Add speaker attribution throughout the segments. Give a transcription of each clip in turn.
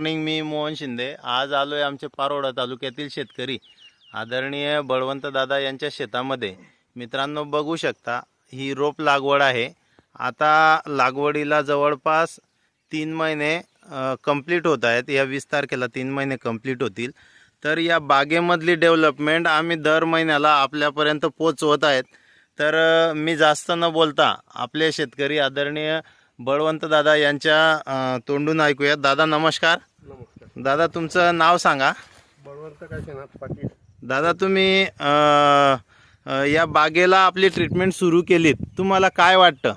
Speaker 1: Morning मी मोहन शिंदे. आज आलो आहे आमचे पारोडा तालुक्यातील शेतकरी. आदरणीय बळवंत दादा यांच्या शेतामध्ये. मित्रांनो बघू शकता ही रोप लागवड आहे. आता लागवडीला जवळपास तीन महिने कंप्लीट होत आहेत. या वीस तारखेला तीन महिने कंप्लीट होतील. तर या बागेमधली डेव्हलपमेंट आम्ही दर महिन्याला आपल्यापर्यंत पोचवत आहेत. तर मी जास्त न बोलता आपले शेतकरी आदरणीय बळवंत दादा यांच्या तोंडून ऐकूयात. दादा नमस्कार.
Speaker 2: नमस्कार.
Speaker 1: दादा तुमचं नाव सांगा.
Speaker 2: बळवंत काशीनाथ पाटील.
Speaker 1: दादा तुम्ही अ, अ, या बागेला आपली ट्रीटमेंट सुरू केलीत. तुम्हाला काय वाटतं?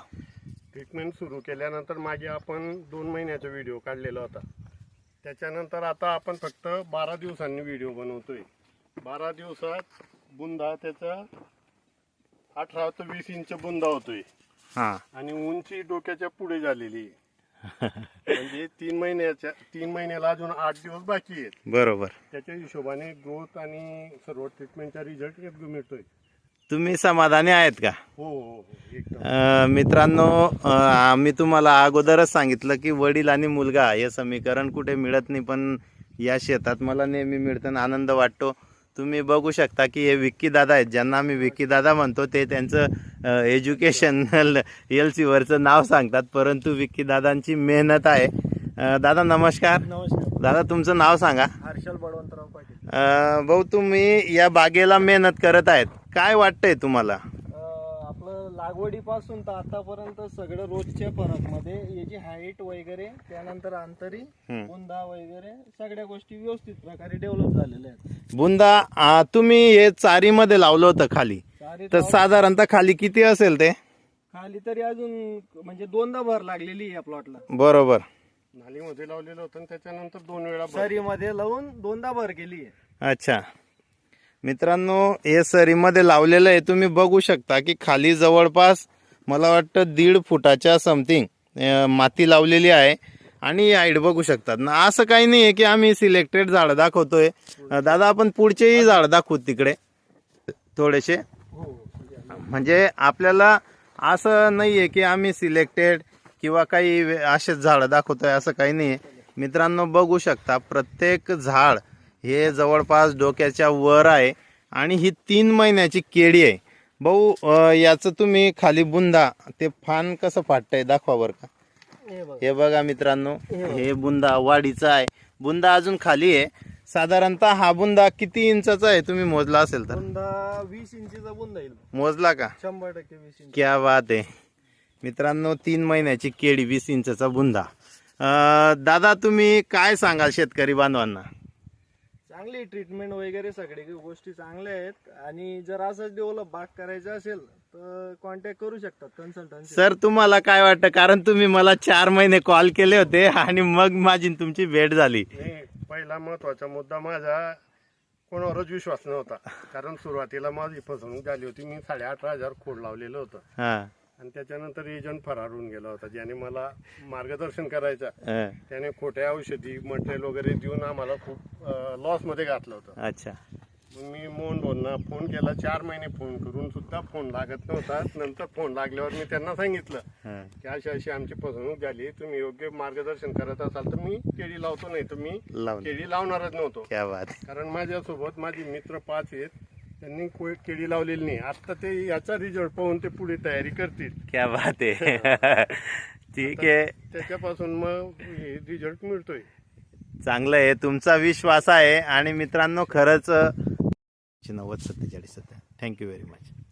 Speaker 2: ट्रीटमेंट सुरू केल्यानंतर मागे आपण दोन महिन्याचा व्हिडिओ काढलेला होता. त्याच्यानंतर आता आपण फक्त बारा दिवसांनी व्हिडिओ बनवतोय. बारा दिवसात बुंदा त्याचा अठरा ते वीस इंच बुंदा होतोय.
Speaker 1: हां.
Speaker 2: आणि उंची डोक्याच्या पुढे झालेली आहे. म्हणजे तीन महिन्याच्या तीन महिन्याला अजून आठ दिवस बाकी आहेत.
Speaker 1: बरोबर.
Speaker 2: त्याच्या हिशोबाने ग्रोथ आणि सर्व ट्रीटमेंटचा रिझल्ट योग्य मिळतोय.
Speaker 1: तुम्ही समाधानी आहेत का?
Speaker 2: हो हो हो एकदम.
Speaker 1: अ, मित्रांनो अ, आम्ही तुम्हाला अगोदरच सांगितलं की वडील आणि मुलगा हे समीकरण कुठे मिळत नाही पण या शेतात मला नेहमी मिळतं आनंद वाटतो. तुम्ही बघू शकता की हे विक्की दादा आहेत ज्यांना आम्ही विक्की दादा म्हणतो ते त्यांचं एज्युकेशनल एल सीवरचं नाव सांगतात परंतु विक्की दादांची मेहनत आहे. दादा नमस्कार.
Speaker 3: नमस्कार.
Speaker 1: दादा तुमचं नाव सांगा.
Speaker 3: हर्षल बळवंतराव पाटील.
Speaker 1: भाऊ तुम्ही या बागेला मेहनत करत आहेत. काय वाटतंय तुम्हाला?
Speaker 3: लागवडीपासून तर आतापर्यंत सगळं रोजच्या फरकमध्ये याची हाईट वगैरे त्यानंतर अंतरी. बुंदा वगैरे सगळ्या गोष्टी व्यवस्थित प्रकारे डेव्हलप झालेल्या आहेत.
Speaker 1: बुंदा आ, तुम्ही हे चारीमध्ये लावलं होतं खाली.
Speaker 3: चारी
Speaker 1: तर साधारणतः खाली किती असेल ते?
Speaker 3: खाली तरी अजून म्हणजे दोनदा भर लागलेली आहे या प्लॉटला
Speaker 1: बरोबर.
Speaker 2: नालीमध्ये लावलेलं होतं आणि त्याच्यानंतर दोन वेळा.
Speaker 3: सरीमध्ये लावून दोनदा भर केली आहे.
Speaker 1: अच्छा. मित्रांनो हे सरीमध्ये लावलेलं आहे. तुम्ही बघू शकता की खाली जवळपास मला वाटतं दीड फुटाच्या समथिंग माती लावलेली आहे. आणि हाईट बघू शकतात. ना असं काही नाही आहे की आम्ही सिलेक्टेड झाडं दाखवतोय. दादा आपण पुढचेही झाड दाखवू तिकडे. थोडेसे. म्हणजे आपल्याला असं नाही आहे की आम्ही सिलेक्टेड किंवा काही वे- असेच झाडं दाखवतोय असं काही नाही आहे मित्रांनो बघू शकता प्रत्येक झाड हे जवळपास डोक्याच्या वर आहे आणि ही तीन महिन्याची केळी आहे. भाऊ याचं तुम्ही खाली बुंदा ते फान कसं फाटतंय दाखवा बरं का?
Speaker 3: हे बघ.
Speaker 1: मित्रांनो हे बुंदा वाढीचा आहे. बुंदा अजून खाली आहे. साधारणतः हा बुंदा किती इंचाचा आहे? तुम्ही मोजला असेल तर.
Speaker 3: बुंदा वीस इंचीचा बुंदा येईल.
Speaker 1: मोजला का?
Speaker 3: शंभर टक्के इंच.
Speaker 1: क्या बात आहे. मित्रांनो तीन महिन्याची केळी वीस इंचाचा बुंदा. दादा तुम्ही काय सांगाल शेतकरी बांधवांना?
Speaker 3: चांगली ट्रीटमेंट वगैरे सगळे गोष्टी चांगल्या आहेत. आणि जर असंच डेव्हलप बाग करायचं असेल तर कॉन्टॅक्ट करू शकतात कन्सल्टन्सी
Speaker 1: सर तुम्हाला काय वाटतं? कारण तुम्ही मला चार महिने कॉल केले होते आणि मग माझी तुमची भेट झाली.
Speaker 2: नाही पहिला महत्त्वाचा मुद्दा माझा कोणावरच विश्वास नव्हता. कारण सुरुवातीला माझी फसवणूक झाली होती. मी साडे अठरा हजार खोड लावलेलं होतं.
Speaker 1: हा.
Speaker 2: आणि त्याच्यानंतर एजंट फरार होऊन गेला होता ज्याने मला मार्गदर्शन करायचं. त्याने खोट्या औषधी मटेरियल वगैरे देऊन आम्हाला खूप लॉसमध्ये घातलं होतं.
Speaker 1: अच्छा.
Speaker 2: मी मोहन भाऊंना फोन केला चार महिने फोन करून सुद्धा फोन लागत नव्हता. नंतर फोन लागल्यावर मी त्यांना सांगितलं. की अशी अशी आमची फसवणूक झाली तुम्ही योग्य मार्गदर्शन करत असाल तर मी केळी लावतो नाही तर मी केळी लावणारच नव्हतो. कारण माझ्यासोबत माझे मित्र पाच आहेत. त्यांनी केळी लावलेली नाही. आता ते याचा रिझल्ट पाहून ते पुढे तयारी करतील.
Speaker 1: क्या बात आहे. ठीक आहे.
Speaker 2: त्याच्यापासून मग रिझल्ट मिळतोय.
Speaker 1: चांगलं आहे. तुमचा विश्वास आहे. आणि मित्रांनो खरंच नव्वद सत्तेचाळीस सत्तर. Thank you very much